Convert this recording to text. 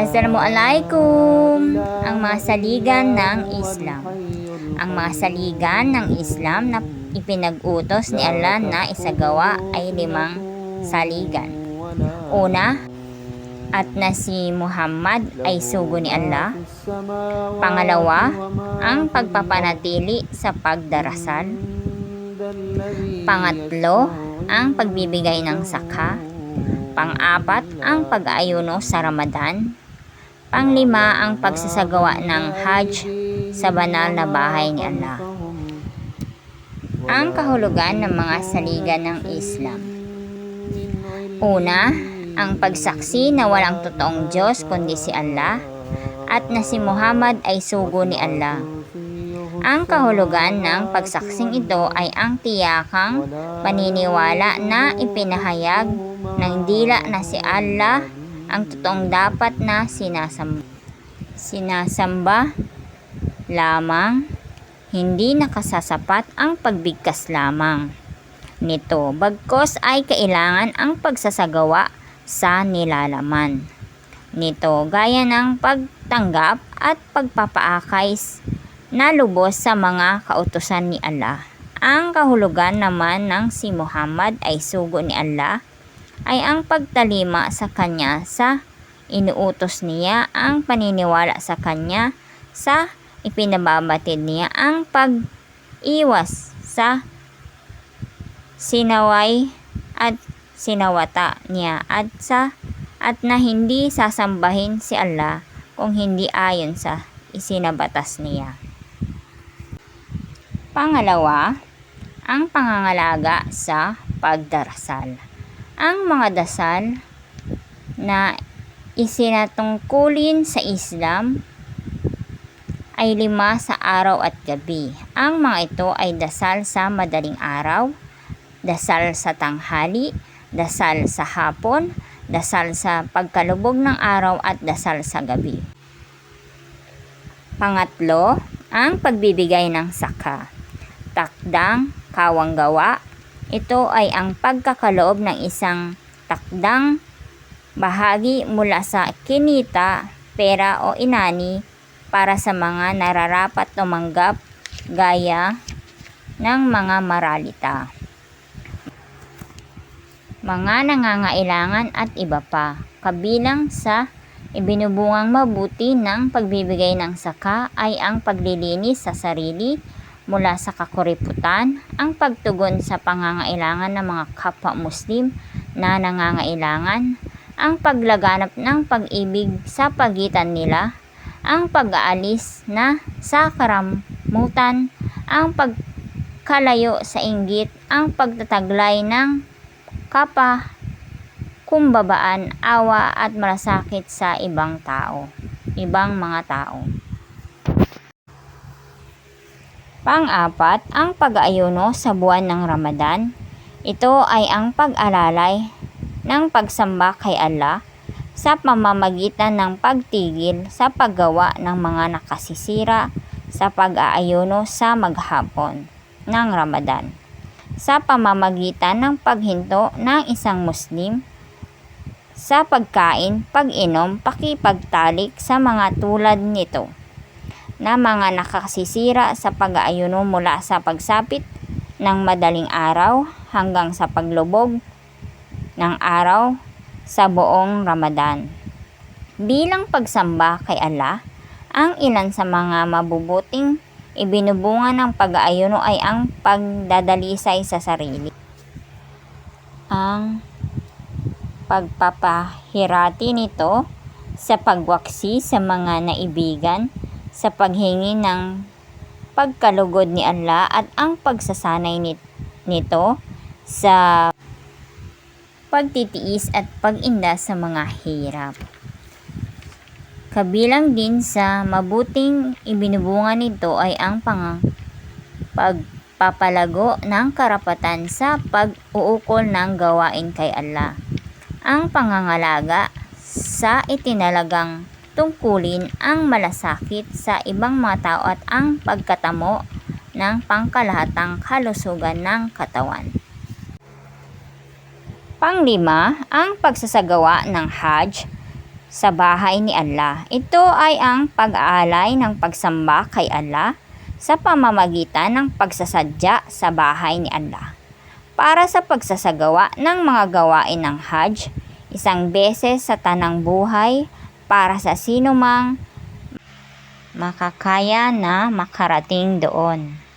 Assalamualaikum ang mga saligan ng Islam. Ang mga saligan ng Islam na ipinag-utos ni Allah na isagawa ay limang saligan. Una, at na si Muhammad ay sugo ni Allah. Pangalawa, ang pagpapanatili sa pagdarasal. Pangatlo, ang pagbibigay ng sakha. Pang-apat, ang pag-aayuno sa Ramadan. Panglima, ang pagsasagawa ng Hajj sa banal na bahay ni Allah. Ang kahulugan ng mga saligan ng Islam. Una, ang pagsaksi na walang totoong Diyos kundi si Allah at na si Muhammad ay sugo ni Allah. Ang kahulugan ng pagsaksing ito ay ang tiyakang paniniwala na ipinahayag ng dila na si Allah ang totoong dapat na sinasamba. Sinasamba lamang, hindi nakasasapat ang pagbigkas lamang nito. Bagkos ay kailangan ang pagsasagawa sa nilalaman nito gaya ng pagtanggap at pagpapaakay na lubos sa mga kautusan ni Allah. Ang kahulugan naman ng si Muhammad ay sugo ni Allah ay ang pagtalima sa kanya sa inuutos niya, ang paniniwala sa kanya sa ipinababatid niya, ang pag-iwas sa sinaway at sinawata niya at sa at na hindi sasambahin si Allah kung hindi ayon sa isinabatas niya. Pangalawa, ang pangangalaga sa pagdarasal. Ang mga dasal na isinatungkulin sa Islam ay lima sa araw at gabi. Ang mga ito ay dasal sa madaling araw, dasal sa tanghali, dasal sa hapon, dasal sa pagkalubog ng araw at dasal sa gabi. Pangatlo, ang pagbibigay ng saka takdang kawanggawa. Ito ay ang pagkakaloob ng isang takdang bahagi mula sa kinita, pera o inani para sa mga nararapat tumanggap gaya ng mga maralita. Mga nangangailangan at iba pa, kabilang sa ibinubungang mabuti ng pagbibigay ng saka ay ang paglilinis sa sarili, mula sa kakuriputan, ang pagtugon sa pangangailangan ng mga kapwa Muslim na nangangailangan, ang paglaganap ng pag-ibig sa pagitan nila, ang pag-aalis na sa karamutan, ang pagkalayo sa inggit, ang pagtataglay ng kapa, kumbabaan, awa at malasakit sa ibang tao, ibang mga tao. Pang-apat, ang pag-aayuno sa buwan ng Ramadan. Ito ay ang pag-alalay ng pagsamba kay Allah sa pamamagitan ng pagtigil sa paggawa ng mga nakasisira sa pag-aayuno sa maghapon ng Ramadan sa pamamagitan ng paghinto ng isang Muslim sa pagkain, pag-inom, pakipagtalik sa mga tulad nito na mga nakakasisira sa pag-aayuno mula sa pagsapit ng madaling araw hanggang sa paglubog ng araw sa buong Ramadan. Bilang pagsamba kay Allah, ang ilan sa mga mabubuting ibinubunga ng pag-aayuno ay ang pagdadalisay sa sarili. Ang pagpapahirati nito sa pagwaksi sa mga naibigan sa paghingi ng pagkalugod ni Allah at ang pagsasanay nito sa pagtitiis at paginda sa mga hirap. Kabilang din sa mabuting ibinubunga nito ay ang pang pagpapalago ng karapatan sa pag-uukol ng gawain kay Allah. Ang pangangalaga sa itinalagang tungkulin ang malasakit sa ibang mga tao at ang pagkatamo ng pangkalahatang kalusugan ng katawan. Panglima, ang pagsasagawa ng Hajj sa bahay ni Allah. Ito ay ang pag-aalay ng pagsamba kay Allah sa pamamagitan ng pagsasadya sa bahay ni Allah. Para sa pagsasagawa ng mga gawain ng Hajj, isang beses sa tanang buhay para sa sino mang makakaya na makarating doon.